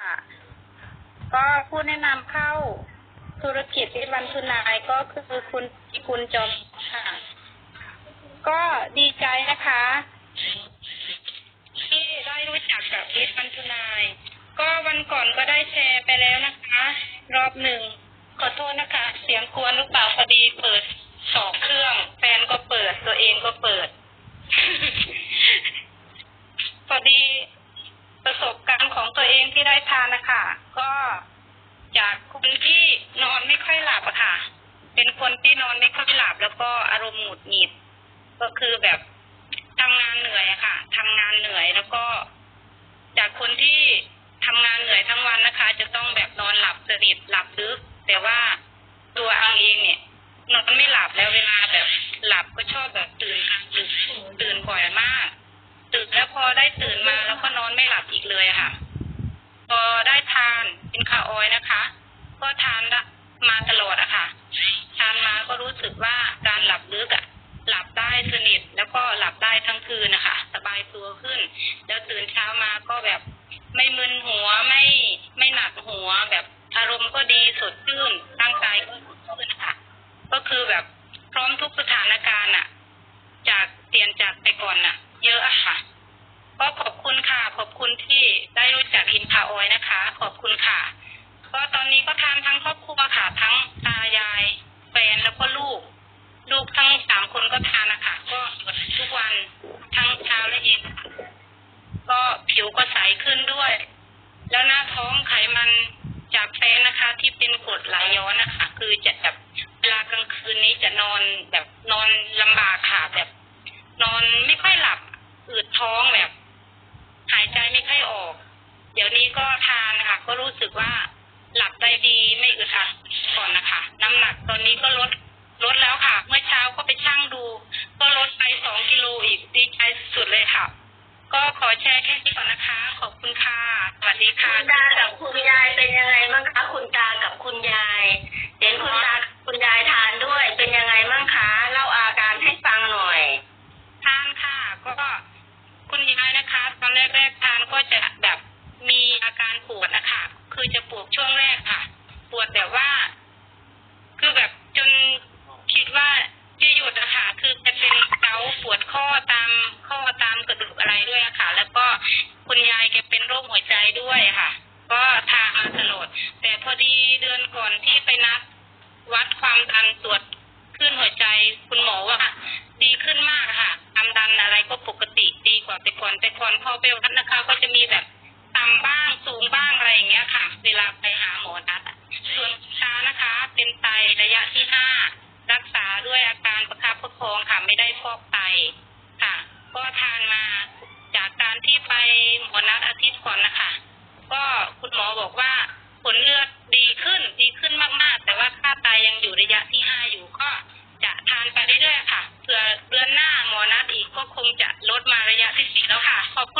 ค่ะ ก็ผู้แนะนำเข้าธุรกิจวิวันทุนายก็คือคุณคุณจอมค่ะ ก็ดีใจนะคะ ที่ได้รู้จักกับวิวันทุนาย ก็วันก่อนก็ได้แชร์ไปแล้วนะคะ รอบหนึ่งขอโทษนะคะ เสียงควรหรือเปล่าพอดีเปิดสองเครื่อง แฟนก็เปิดตัวเองก็เปิด พอดีประสบการณ์ของตัวเองที่ได้ทานนะ คะก็จากคนที่นอนไม่ค่อยหลับอะค่ะ เป็นคนที่นอนไม่ค่อยหลับ แล้วก็อารมณ์หงุดหงิด ก็คือแบบทำงานเหนื่อยอะค่ะทำงานเหนื่อยแล้วก็ จากคนที่ทำงานเหนื่อยทั้งวันนะคะ จะต้องแบบนอนหลับสนิทหลับลึก แต่ว่าตัวอังเองเนี่ยนอนไม่หลับแล้วเวลาแบบหลับก็ชอบแบบตื่นกลางดึกตื่นบ่อยมาก ตื่นแล้วพอได้ตื่นมาแล้วก็นอนไม่หลับอีกเลยค่ะ พอได้ทานเป็นคาออยนะคะ ก็ทานละมาตลอดอะค่ะ ทานมาก็รู้สึกว่าการหลับลึกอะหลับได้สนิทแล้วก็หลับได้ทั้ง คืนนะคะสบายตัวขึ้น แล้วตื่นเช้ามาก็แบบไม่มึนหัวไม่ไม่หนักหัว แบบอารมณ์ก็ดีสดชื่นร่างกายก็สดชื่นค่ะ ก็คือแบบพร้อมทุกสถานการณ์อะจากเปลี่ยนจากไปก่อนน่ะ เยอะอะค่ะก็ขอบคุณค่ะ ขอบคุณที่ได้รู้จักอินพาออยนะคะ ขอบคุณค่ะ ก็ตอนนี้ก็ทาน กดไหลย้อนนะคะคือจะแบบเวลากลางคืนนี้จะนอนแบบนอนลำบากค่ะแบบ นอนไม่ค่อยหลับอืดท้องแบบ หายใจไม่ค่อยออก เดี๋ยวนี้ก็ทานนะคะก็รู้สึกว่าหลับได้ดีไม่อึดอัดก่อนนะคะ น้ำหนักตอนนี้ก็ลดลดแล้วค่ะ เมื่อเช้าก็ไปชั่งดู ก็ลดไปสองกิโลอีกดีใจสุดเลยค่ะ ก็ขอแชร์แค่นี้ก่อนนะคะ ขอบคุณค่ะ สวัสดีค่ะคุณตากับคุณ แรกๆทานก็จะแบบมีอาการปวดนะคะคือจะปวดช่วงแรกค่ะ ปวดแบบว่า คือแบบจนคิดว่าจะหยุดอะคะคือจะเป็นเกาปวดข้อตามข้อตามกระดูกอะไรด้วยะค่ะ แล้วก็คุณยายแกเป็นโรคหัวใจด้วยค่ะ ก็ทานมาตลอดแต่พอดีเดือนก่อนที่ไปนัดวัดความดันตรวจขึ้นหัวใจ คุณหมอว่าดีขึ้นมากค่ะ ความดันอะไรก็ปกติดีกว่าแต่ก่อนแต่ก่อนพอไปวัดนะคะ ก็จะมีแบบต่ำบ้างสูงบ้างอะไรอย่างเงี้ยค่ะ เวลาไปหาหมอนัดอะส่วนชานะคะ เป็นไตระยะที่ห้ารักษาด้วยอาการประคับประคองค่ะ ไม่ได้ฟอกไตค่ะ ก็ทานมาจากการที่ไปหมอนัดอาทิตย์ก่อนนะคะ ก็คุณหมอบอกว่าผลเลือดดีขึ้นดีขึ้นมากๆ แต่ว่าค่าไตยังอยู่ระยะที่ห้าอยู่ก็จะทานไปเรื่อยๆค่ะเผื่อเดือนหน้าหมอนัดอีกก็คงจะลดมาระยะที่สี่ แล้วค่ะ ขอบคุณ